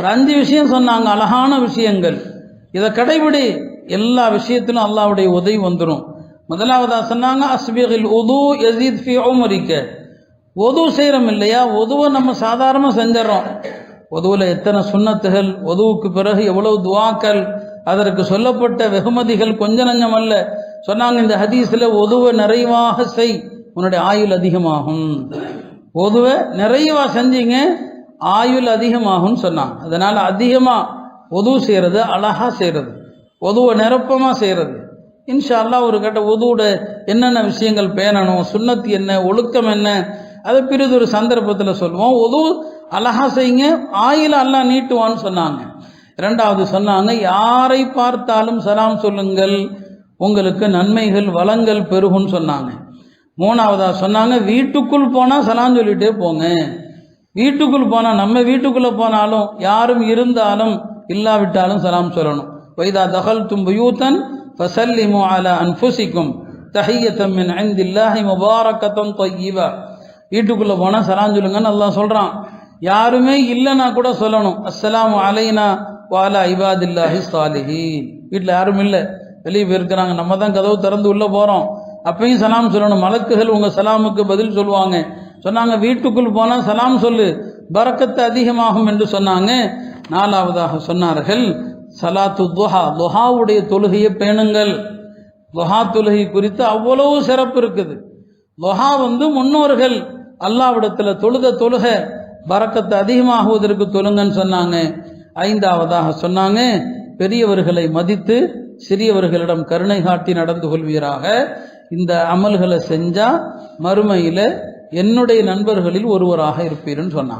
ஒரு அஞ்சு விஷயம் சொன்னாங்க அழகான விஷயங்கள். இதை கடைபிடி. எல்லா விஷயத்திலும் அல்லாவுடைய உதவி வந்துடும் முதலாவதாக சொன்னாங்க அஸ்பிகில் உது எசீத் ஃபி உமரிக்க. ஒது செய்கிறோம் இல்லையா? ஒதுவை நம்ம சாதாரணமாக செஞ்சிடறோம். ஒதுவில் எத்தனை சுண்ணத்துகள் ஒதுவுக்கு பிறகு எவ்வளவு துவாக்கள் அதற்கு சொல்லப்பட்ட வெகுமதிகள் கொஞ்ச நஞ்சம் அல்ல. சொன்னாங்க இந்த ஹதீஸில் ஒதுவை நிறைவாக செய். உன்னுடைய ஆயுள் அதிகமாகும். ஒதுவை நிறைவாக செஞ்சீங்க ஆயுள் அதிகமாகும்னு சொன்னாங்க. அதனால் அதிகமாக உதவு செய்கிறது அழகா செய்கிறது உதவை நிரப்பமாக செய்கிறது இன்ஷா அல்லாஹ் ஒரு கட்ட உதவோட என்னென்ன விஷயங்கள் பேணணும் சுண்ணத்து என்ன ஒழுக்கம் என்ன அதை பிறிது ஒரு சந்தர்ப்பத்தில் சொல்லுவோம். உதவு அழகா செய்யுங்க ஆயுள் அல்லாஹ் நீட்டுவான்னு சொன்னாங்க. இரண்டாவது சொன்னாங்க யாரை பார்த்தாலும் சலாம் சொல்லுங்கள் உங்களுக்கு நன்மைகள் வளங்கள் பெருகும்னு சொன்னாங்க. மூணாவதாக சொன்னாங்க வீட்டுக்குள் போனால் சலாம் சொல்லிகிட்டே போங்க. வீட்டுக்குள் போனால் நம்ம வீட்டுக்குள்ளே போனாலும் யாரும் இருந்தாலும் இல்லாவிட்டாலும் சலாம் சொல்லணும். வைதா தகல் தும்பயூத்தன் ஃபசல்லிமு அலா அன்ஃபுசிக்கும் தஹியத்தம் மின் ஐந்தில்லாஹி முபாரக்கத்தம் தொய்யிவா வீட்டுக்குள்ளே போனால் சலாம் சொல்லுங்கன்னு அல்லாஹ் சொல்கிறான் யாருமே இல்லைன்னா கூட சொல்லணும். அஸ்லாம் அலைனா வாலா இபாதில்லாஹி சாலிஹி வீட்டில் யாரும் இல்லை. வெளியே போயிருக்கிறாங்க. நம்ம தான் கதவு திறந்து உள்ளே போகிறோம் அப்பயும் சலாம் சொல்லணும். மலக்குகள் உங்கள் சலாமுக்கு பதில் சொல்லுவாங்க. சொன்னாங்க வீட்டுக்குள் போனால் சலாம் சொல்லு பறக்கத்து அதிகமாகும் என்று சொன்னாங்க. நாலாவதாக சொன்னார்கள் சலாத்து துஹா துஹாவுடைய தொழுகையை பேணுங்கள். துஹா தொழுகை குறித்து அவ்வளவு சிறப்பு இருக்குது. துஹா வந்து முன்னோர்கள் அல்லாவிடத்தில் தொழுத தொழுக பறக்கத்து அதிகமாகுவதற்கு தொழுங்கன்னு சொன்னாங்க. ஐந்தாவதாக சொன்னாங்க பெரியவர்களை மதித்து சிறியவர்களிடம் கருணை காட்டி நடந்து கொள்வீராக. இந்த அமல்களை செஞ்சால் மறுமையில் என்னுடைய நண்பர்களில் ஒருவராக இருப்பீர்னு சொன்னான்